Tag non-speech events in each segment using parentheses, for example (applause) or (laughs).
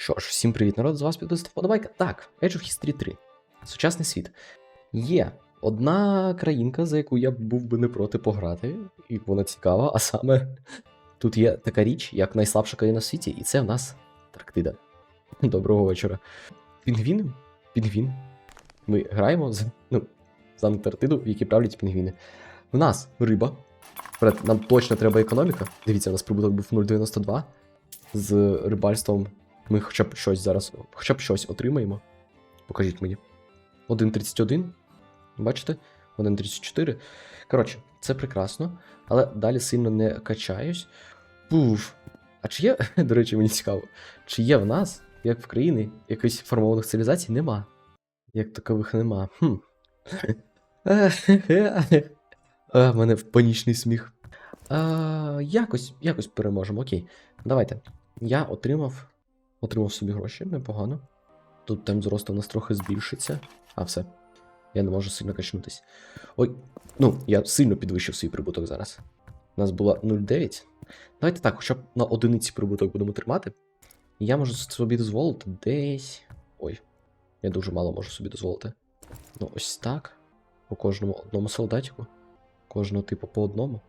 Що ж, всім привіт, народ, з вас підписав подобайка. Так, Age of History 3. Сучасний світ. Є одна країнка, за яку я був би не проти пограти, і вона цікава, а саме тут є така річ, як найслабша країна в світі, і це в нас Тарктида. Доброго вечора. Пінгвін? Пінгвін. Ми граємо з, ну, з Антарктиду, в якій правлять пінгвіни. В нас риба. Нам точно треба економіка. Дивіться, у нас прибуток був 0,92. З рибальством ми хоча б щось зараз, хоча б щось отримаємо. Покажіть мені. 1.31. Бачите? 1.34. Коротше, це прекрасно, але далі сильно не качаюсь. Пуф. А чи є, (laughs) до речі, мені цікаво, чи є в нас, як в країні, якихось формованих цивілізацій нема? Як такових нема. Хм. (laughs) А, в мене панічний сміх. А, якось, якось переможемо, окей. Давайте. Я отримав. Отримав собі гроші, непогано. Тут темп зросту у нас трохи збільшиться. А, все. Я не можу сильно качнутись. Ой, ну, я сильно підвищив свій прибуток зараз. У нас було 0,9. Давайте так, хоча б на одиниці прибуток будемо тримати. Я можу собі дозволити десь. Ой, я дуже мало можу собі дозволити. Ну, ось так. По кожному одному солдатику. Кожного типу по одному.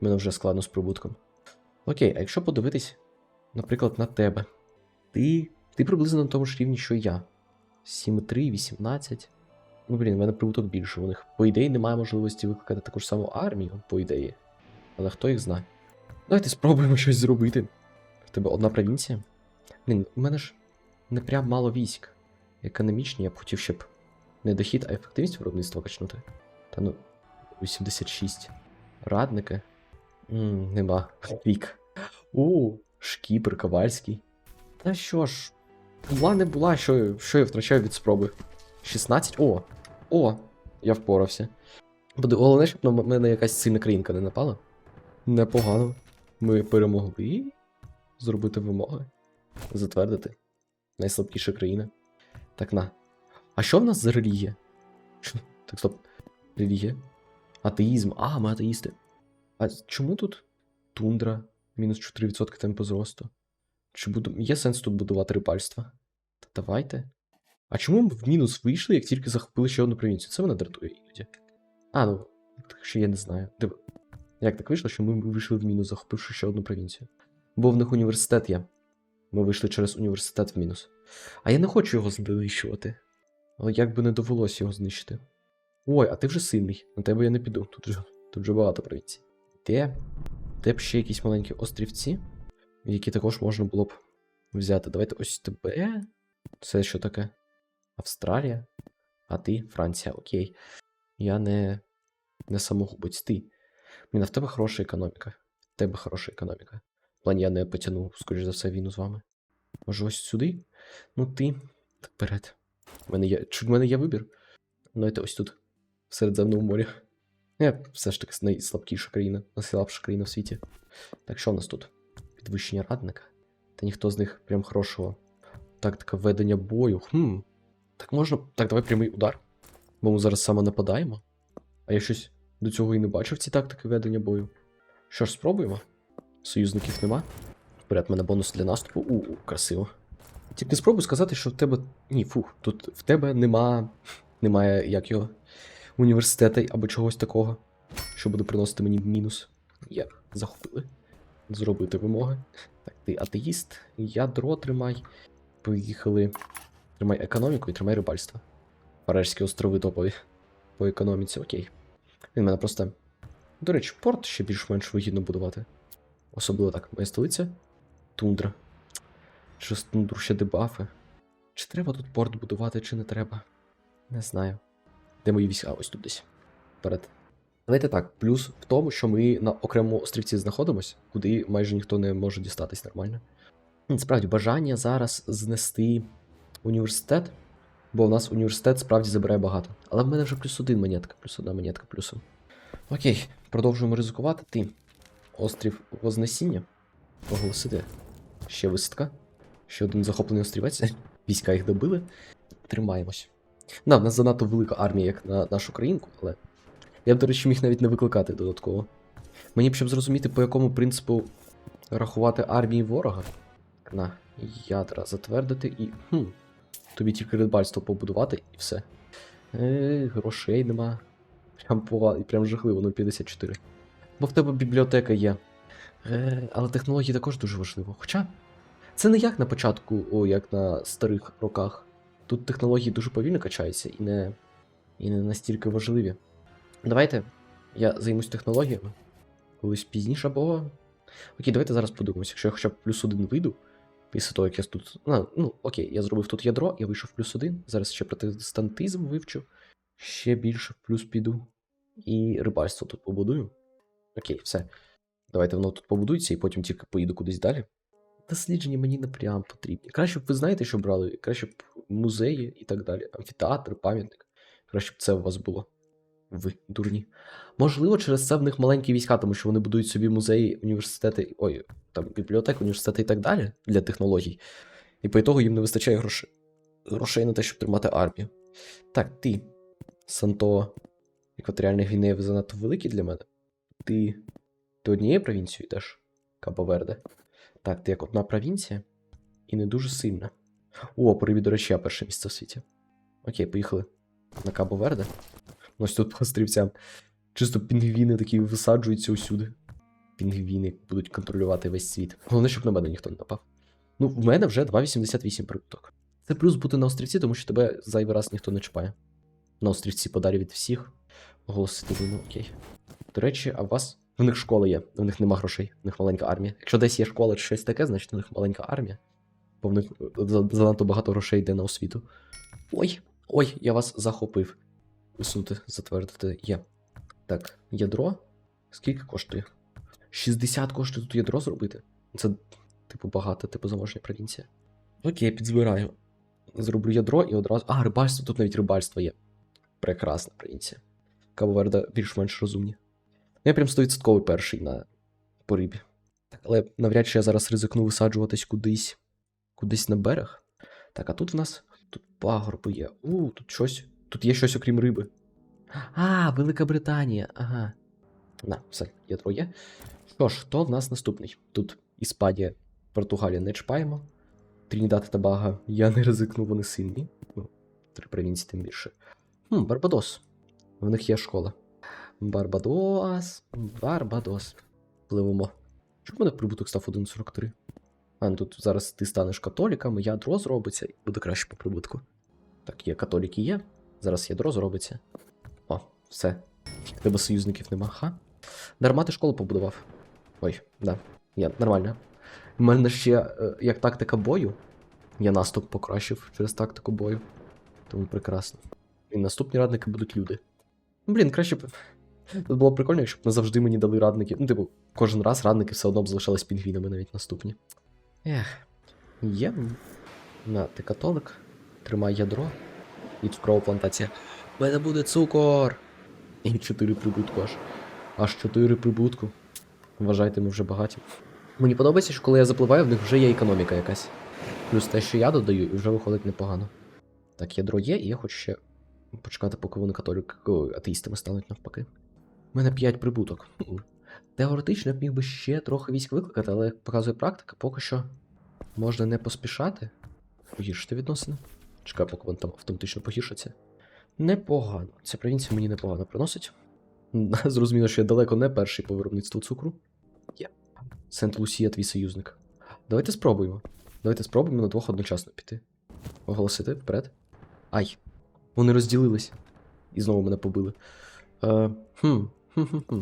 Мене вже складно з прибутком. Окей, а якщо подивитись, наприклад, на тебе. Ти. Ти приблизно на тому ж рівні, що я. 7,3, 18. Ну, блін, в мене прибуток більше. У них, по ідеї, немає можливості викликати таку ж саму армію, по ідеї. Але хто їх знає. Давайте спробуємо щось зробити. В тебе одна провінція. Блін, у мене ж не прям мало військ. Економічні, я б хотів, щоб не дохід, а ефективність виробництва качнути. Та ну, 86. Радники. М, нема. Вік. О, шкіпер Ковальський. Та що ж, була не була, що, що я втрачаю від спроби. 16. О! О! Я впорався. Буде головне, щоб на мене якась сильна країнка не напала. Непогано. Ми перемогли зробити вимоги. Затвердити. Найслабкіша країна. Так на. А що в нас за релігія? Так, стоп. Релігія? Атеїзм. А, ми атеїсти. А чому тут тундра? Мінус 4% темпу зросту. Чи буду... Є сенс тут будувати рибальство? Та давайте. А чому ми в мінус вийшли, як тільки захопили ще одну провінцію? Це мене дратує іноді. А, ну, так що я не знаю. Див... Як так вийшло, що ми вийшли в мінус, захопивши ще одну провінцію? Бо в них університет є. Ми вийшли через університет в мінус. А я не хочу його знищувати. Але як би не довелося його знищити. Ой, а ти вже сильний. На тебе я не піду. Тут вже, тут багато провінцій. Де? Де б ще якісь маленькі острівці, які також можна було б взяти. Давайте ось тебе. Це що таке? Австралія? А ти Франція, окей. Я не. не самогубець, ти. Блін, а в тебе хороша економіка. В тебе хороша економіка. В плані я не потягну, скоріш за все, війну з вами. Може, ось сюди? Ну ти. Так вперед. У мене є. Чи в мене є вибір? Ну, Давайте ось тут, в Середземному морі. Я все ж таки найслабкіша країна, найслабша країна в світі. Так що в нас тут? Підвищення радника? Та ніхто з них прям хорошого. Тактика ведення бою. Хм. Так можна. Так, давай прямий удар. Бо ми зараз саме нападаємо. А я щось до цього і не бачив ці тактики ведення бою. Що ж, спробуємо? Союзників нема. Вперед, мене бонус для наступу. У, у красиво. Тільки спробуй сказати, що в тебе. Ні, фух, тут в тебе нема. Немає як його. Університету або чогось такого, що буде приносити мені мінус. Є, захопили. Зробити вимоги. Так, ти атеїст, ядро тримай. Поїхали. Тримай економіку і тримай рибальство. Парижські острови топові. По економіці, окей. Він мене просто. До речі, порт ще більш-менш вигідно будувати. Особливо так, моя столиця. Тундра. Через тундру ще дебафи. Чи треба тут порт будувати, чи не треба? Не знаю. Де мої війська? Ось тут десь. Вперед. Давайте так, плюс в тому, що ми на окремому острівці знаходимось, куди майже ніхто не може дістатись нормально. Насправді, бажання зараз знести університет, бо у нас університет справді забирає багато. Але в мене вже плюс один монетка, плюс одна монетка плюсом. Окей, продовжуємо ризикувати. Ти. Острів Вознесіння. Оголосити. Ще висадка. Ще один захоплений острівець. (laughs) Війська їх добили. Тримаємось. Да, в нас занадто велика армія, як на нашу країнку, але. Я б, до речі, міг навіть не викликати додатково. Мені б щоб зрозуміти, по якому принципу рахувати армії ворога. На, Ядра затвердити і. Хм. Тобі тільки рибальство побудувати і все. Е, грошей нема. Прям пова... прям жахливо, 0,54. Бо в тебе бібліотека є. Е, але технології також дуже важливо. Хоча це не як на початку, о, як на старих роках. Тут технології дуже повільно качаються і не, і не настільки важливі. Давайте я займусь технологіями колись пізніше, або. Окей, давайте зараз подивимося. Якщо я хоча б плюс один вийду, після того, як я тут. Ну, окей, я зробив тут ядро, я вийшов плюс один. Зараз ще протестантизм вивчу. Ще більше в плюс піду. І рибальство тут побудую. Окей, все. Давайте воно тут побудується і потім тільки поїду кудись далі. Дослідження мені не прям потрібні. Краще б ви знаєте, що брали, краще б музеї і так далі. Амфітеатр, пам'ятник. Краще б це у вас було. Ви дурні. Можливо, через це в них маленькі війська, тому що вони будують собі музеї, університети, ой, там бібліотек, університети і так далі для технологій. І по ітогу їм не вистачає грошей. Грошей на те, щоб тримати армію. Так, ти, Санто, екваторіальний Гвінеєв занадто великий для мене. Ти. Ти однією провінцією йдеш? Кабо-Верде. Так, ти як одна провінція і не дуже сильна. О, по рибі, до речі, я перше місце в світі. Окей, поїхали на Кабо-Верде. Ось тут по острівцям. Чисто пінгвіни такі висаджуються усюди. Пінгвіни будуть контролювати весь світ. Головне, щоб на мене ніхто не напав. Ну, в мене вже 2,88 прибуток. Це плюс бути на острівці, тому що тебе зайвий раз ніхто не чіпає. На острівці подарі від всіх. Оголосити війну, окей. До речі, а у вас. В них школа є, в них нема грошей, в них маленька армія. Якщо десь є школа чи щось таке, значить у них маленька армія. Бо в них занадто багато грошей йде на освіту. Ой, ой, я вас захопив. Висунути, затвердити є. Так, ядро. Скільки коштує? 60 коштує тут ядро зробити. Це, типу, багато, типу, заможня провінція. Окей, підзбираю. Зроблю ядро і одразу. А, рибальство, тут навіть рибальство є. Прекрасна провінція. Кабоверда більш-менш розумні. Ну, Я прям 100% перший на по рибі. Так, але навряд чи я зараз ризикну висаджуватись кудись. Кудись на берег. Так, а тут в нас. Тут пагорби є. У, тут щось. Тут є щось окрім риби. А, Велика Британія. Ага. На, все, ядро є. Що ж, хто в нас наступний? Тут Іспанія, Португалія не чіпаємо. Трінідад та Бага, я не ризикну, вони сильні. Ну, три провінції тим більше. Хм, Барбадос. В них є школа. Барбадос. Барбадос. Пливемо. Чому мене прибуток став 1,43? А, ну тут зараз ти станеш католіком, ядро зробиться, і буде краще по прибутку. Так, є католіки є. Зараз ядро зробиться. О, все. Тебе союзників нема, ха? Дарма ти школу побудував. Ой, да. Я, нормально. У мене ще е, як тактика бою. Я наступ покращив через тактику бою. Тому прекрасно. І наступні радники будуть люди. Ну, Блін, краще б. Тут було б прикольно, якщо б не завжди мені дали радники. Ну, типу, кожен раз радники все одно б залишались пінгвінами навіть наступні. Ех. Є. На, ти католик. Тримай ядро. І цукрова плантація. У мене буде цукор! І 4 прибутку аж. Аж 4 прибутку. Вважайте, ми вже багаті. Мені подобається, що коли я запливаю, в них вже є економіка якась. Плюс те, що я додаю, і вже виходить непогано. Так, ядро є, і я хочу ще почекати, поки вони католік атеїстами стануть навпаки. У мене 5 прибуток. Теоретично я б міг би ще трохи військ викликати, але як показує практика, поки що можна не поспішати. Погіршити відносини. Чекаю, поки вони там автоматично погіршаться. Непогано. Ця провінція мені непогано приносить. (laughs) Зрозуміло, що я далеко не перший по виробництву цукру. Є. Сент-Лусія, твій союзник. Давайте спробуємо. Давайте спробуємо на двох одночасно піти. Оголосити вперед. Ай. Вони розділились. І знову мене побили. Е, хм, хм, хм, хм.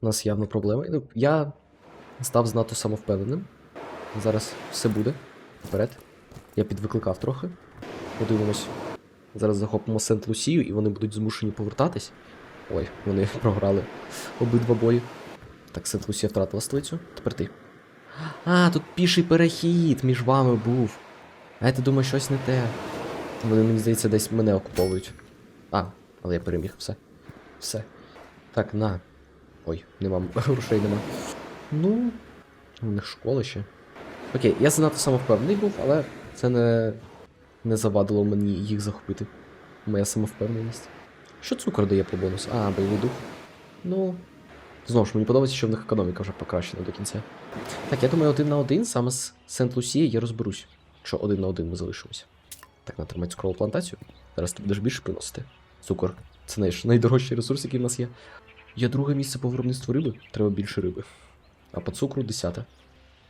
У нас явно проблеми. Ну, я став знато самовпевненим. Зараз все буде. Вперед. Я підвикликав трохи. Подивимось. Зараз захопимо Сент-Лусію, і вони будуть змушені повертатись. Ой, вони (laughs) програли обидва бої. Так, Сент-Лусія втратила столицю. Тепер ти. А, тут піший перехід між вами був. А я ти думаю, щось не те. Вони, мені здається, десь мене окуповують. А, але я переміг, все. Все. Так, на. Ой, нема (laughs) грошей нема. Ну. У них школа ще. Окей, я занадто самовпевнений був, але це не, не завадило мені їх захопити. Моя самовпевненість. Що цукор дає по бонусу? А, бойовий дух. Ну. Знову ж, мені подобається, що в них економіка вже покращена до кінця. Так, я думаю, один на один саме з Сент-Лусії я розберусь. Що один на один ми залишимося. Так, натримай цукрову плантацію. Зараз ти будеш більше приносити. Цукор. Це знаєш, найдорожчий ресурс, який в нас є. Є друге місце по виробництву риби, треба більше риби. А по цукру десяте.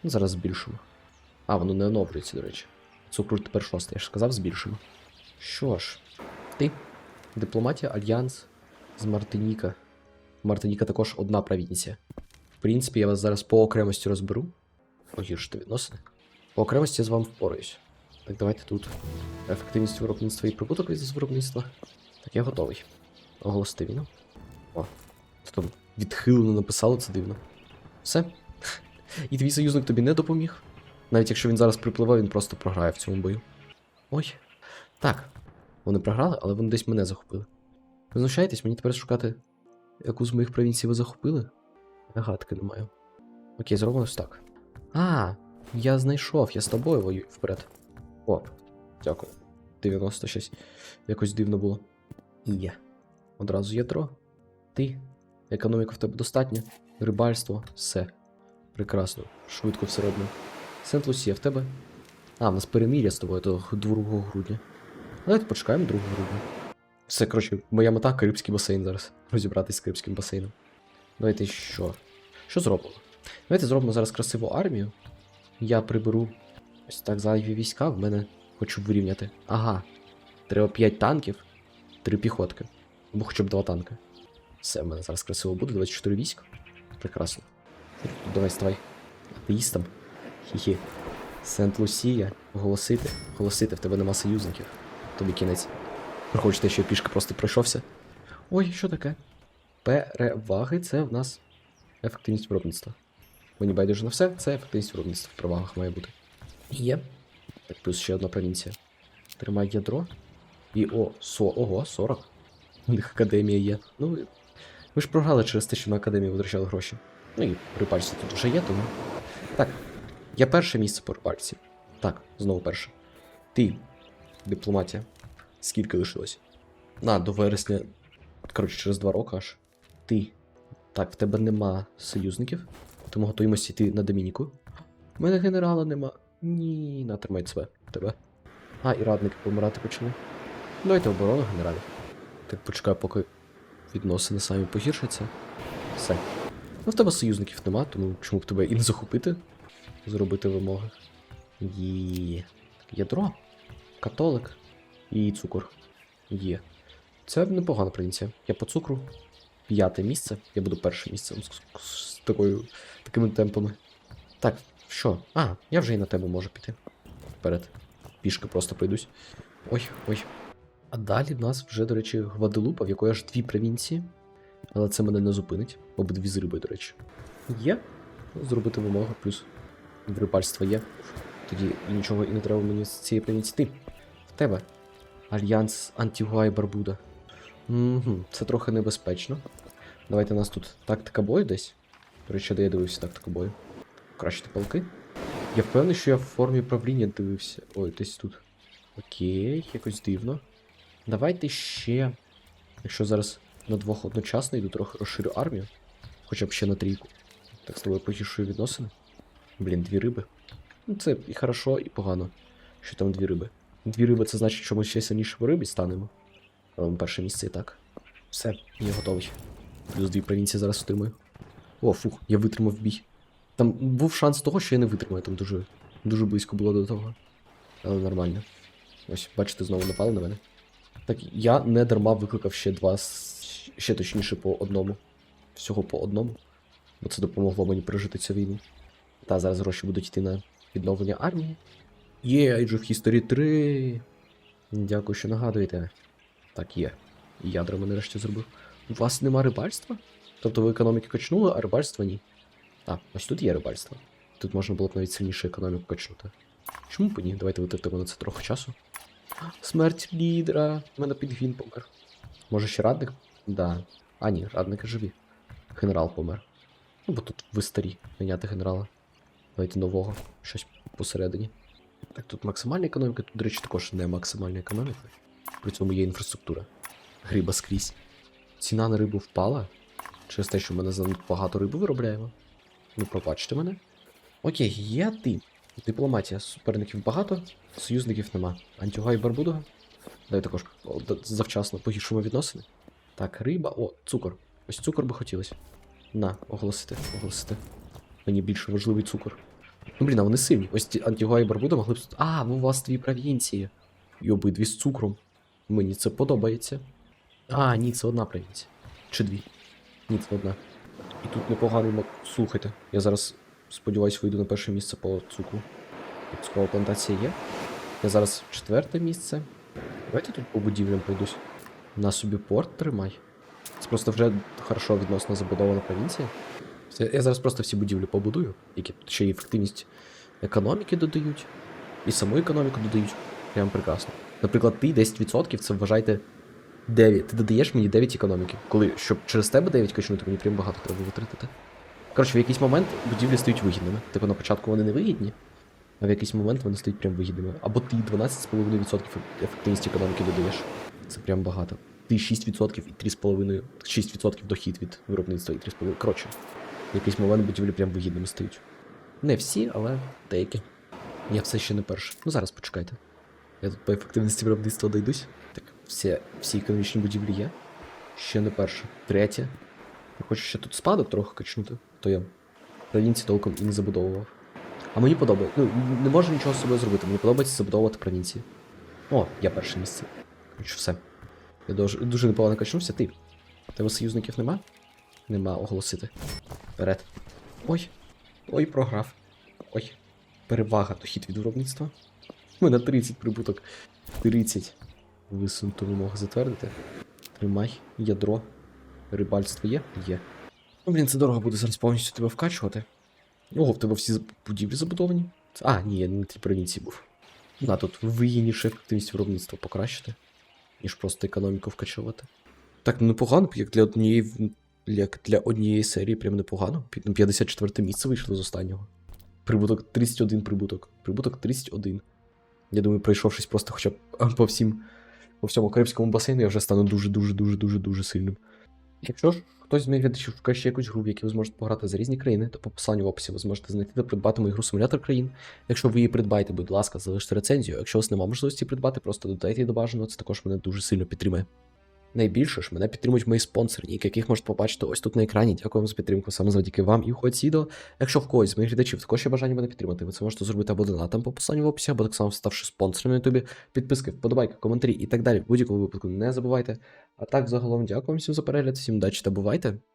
Ну, зараз збільшимо. А, воно не оновлюється, до речі. Цукру тепер шосте, я ж сказав, збільшимо. Що ж, ти. Дипломатія, альянс з Мартиніка. Мартиніка також одна провінція. В принципі, я вас зараз по окремості розберу. Погіршити відносини. По окремості я з вами впораюсь. Так, давайте тут. Ефективність виробництва і прибуток з виробництва. Так, я готовий. Оголосити війну. О, це там відхилено написало, це дивно. Все. (laughs) І твій союзник тобі не допоміг. Навіть якщо він зараз припливе, він просто програє в цьому бою. Ой. Так. Вони програли, але вони десь мене захопили. Ви знущаєтесь, мені тепер шукати, яку з моїх провінцій ви захопили? Я гадки не маю. Окей, зробимо ось так. А, я знайшов, я з тобою воюю вперед. О, дякую. 96. Якось дивно було. І є. Одразу ядро. Ти. Економіка в тебе достатня. Рибальство, все. Прекрасно. Швидко все робимо. Сент-Лусія в тебе. А, в нас перемір'я з тобою до 2 грудня. Давайте почекаємо 2 грудня. Все, коротше, моя мета Карибський басейн зараз. Розібратись з Карибським басейном. Давайте що? Що зробимо? Давайте зробимо зараз красиву армію. Я приберу ось так зайві війська, в мене хочу вирівняти. Ага. Треба 5 танків, 3 піхотки. Або хоча б 2 танки. Все, в мене зараз красиво буде, 24 військ. Прекрасно. Давай ставай. Атеїстам. Хі-хі. Сент-Лусія. Оголосити. Оголосити, в тебе нема союзників. Тобі кінець. Ви Хочете, що пішки просто пройшовся? Ой, що таке? Переваги це в нас ефективність виробництва. Мені байдуже на все, це ефективність виробництва в перевагах має бути. Є. Так, плюс ще одна провінція. Тримай ядро. І о, со, ого, 40. У них академія є. Ну, ви, ви ж програли через те, що на академію витрачали гроші. Ну і рибальство тут вже є, тому. Так. Я перше місце по рибальці. Так, знову перше. Ти. Дипломатія. Скільки лишилось? На, до вересня. Коротше, через два роки аж. Ти. Так, в тебе нема союзників. Тому готуємося йти на Домініку. У мене генерала нема. Ні, на тримай себе. Тебе. А, і радники помирати почали. Давайте оборону генералів. Так почекаю, поки відносини самі погіршаться. Все. Ну, в тебе союзників нема, тому чому б тебе і не захопити? Зробити вимоги. Є. Ядро, католик і цукор. Є. Це непогана провінція. Я по цукру. П'яте місце. Я буду першим місцем з, з, з такою, такими темпами. Так, що? А, я вже і на тебе можу піти. Вперед. Пішки просто пройдусь. Ой, ой. А далі в нас вже, до речі, Гваделупа, в якої аж дві провінції. Але це мене не зупинить. Обидві з риби, до речі. Є. Зробити вимогу, плюс в рибальство є. Тоді нічого і не треба мені з цієї провінції. Ти. В тебе. Альянс Антігуа і Барбуда. Угу, це трохи небезпечно. Давайте у нас тут тактика бою десь. До речі, де я дивився тактику бою. Кращити полки. Я впевнений, що я в формі правління дивився. Ой, десь тут. Окей, якось дивно. Давайте ще. Якщо зараз на двох одночасно йду, трохи розширю армію. Хоча б ще на трійку. Так з тобою погіршую відносини. Блін, дві риби. Ну, це і хорошо, і погано, що там дві риби. Дві риби це значить, що ми ще сильніше в рибі станемо. Робимо перше місце і так. Все, я готовий. Плюс дві провінції зараз отримую. О, фух, я витримав бій. Там був шанс того, що я не витримаю, там дуже, дуже близько було до того. Але нормально. Ось, бачите, знову напали на мене. Так, я не дарма викликав ще два, ще точніше по одному. Всього по одному. Бо це допомогло мені пережити цю війну. Та зараз гроші будуть йти на відновлення армії. Є, Age of History 3. Дякую, що нагадуєте. Так, є. Ядра мене нарешті зробив. У вас нема рибальства? Тобто ви економіки качнули, а рибальства ні. А, ось тут є рибальство. Тут можна було б навіть сильніше економіку качнути. Чому б ні? Давайте витратимо на це трохи часу. Смерть лідера. У мене підгін помер. Може ще радник? Да. А, ні, радники живі. Генерал помер. Ну, бо тут ви старі міняти генерала. Давайте нового. Щось посередині. Так, тут максимальна економіка, тут, до речі, також не максимальна економіка. При цьому є інфраструктура. Гриба скрізь. Ціна на рибу впала. Через те, що ми не занадто багато риби виробляємо. Ну, пробачте мене. Окей, я ти. Дипломатія. Суперників багато, союзників нема. Антюга і Барбудога. Дай також завчасно погіршимо відносини. Так, риба. О, цукор. Ось цукор би хотілося. На, оголосити, оголосити. Мені більше важливий цукор. Ну, блін, а вони сильні. Ось ті Антігуа і Барбуда могли б. А, у вас дві провінції. І обидві з цукром. Мені це подобається. А, ні, це одна провінція. Чи дві? Ні, це одна. І тут непоганий мак. Слухайте, я зараз сподіваюсь вийду на перше місце по цукру. Цукрова плантація є. Я зараз четверте місце. Давайте тут по будівлям пройдусь. На собі порт тримай. Це просто вже хорошо відносно забудована провінція. Я зараз просто всі будівлі побудую, які тут ще й ефективність економіки додають, і саму економіку додають. Прям прекрасно. Наприклад, ти 10% це вважайте 9. Ти додаєш мені 9 економіки. Коли щоб через тебе 9 качнути, мені прям багато треба витратити. Коротше, в якийсь момент будівлі стають вигідними. Типу на початку вони не вигідні, а в якийсь момент вони стають прям вигідними. Або ти 12,5% ефективності економіки додаєш. Це прям багато. Ти 6% і 3,5%, 6% дохід від виробництва і 3,5%. Коротше, якийсь момент будівлі прям вигідними стають. Не всі, але деякі. Я все ще не перший. Ну зараз почекайте. Я тут по ефективності виробництва дойдусь. Так, всі, всі економічні будівлі є. Ще не перше. Третє. Я хочу ще тут спадок трохи качнути, то я провінції толком і не забудовував. А мені подобається. Ну, не можу нічого з собою зробити. Мені подобається забудовувати провінції. О, я перше місце. Коротше, все. Я дуже, дуже непогано качнувся. Ти. Тебе союзників нема? Нема оголосити. Вперед. Ой. Ой, програв. Ой. Перевага дохід від виробництва. У мене 30 прибуток. 30. Висунуту вимогу затвердити. Тримай. Ядро. Рибальство є? Є. Ну, блін, це дорого буде зараз повністю тебе вкачувати. Ого, в тебе всі будівлі забудовані. А, ні, я на тій провінції був. На, тут вигідніше ефективність виробництва покращити, ніж просто економіку вкачувати. Так, ну непогано, як для однієї, як для однієї серії, прям непогано. Ну, 54 місце вийшло з останнього. Прибуток 31 прибуток. Прибуток 31. Я думаю, пройшовшись просто хоча б по всім, по всьому Карибському басейну, я вже стану дуже, дуже, дуже, дуже, сильним. Якщо ж хтось з моїх глядачів шукає ще якусь гру, в якій ви зможете пограти за різні країни, то по посиланню в описі ви зможете знайти та придбати мою гру симулятор країн. Якщо ви її придбаєте, будь ласка, залиште рецензію. Якщо у вас немає можливості придбати, просто додайте її до бажаного, це також мене дуже сильно підтримує. Найбільше ж мене підтримують мої спонсори, яких можете побачити ось тут на екрані. Дякую вам за підтримку саме завдяки вам і уходь відео. Якщо в когось з моїх глядачів також є бажання мене підтримати, ви це можете зробити або донатом по посиланню в описі, або так само ставши спонсором на ютубі, підписки, вподобайки, коментарі і так далі. В будь-якому випадку не забувайте. А так, загалом, дякую всім за перегляд, всім удачі та бувайте!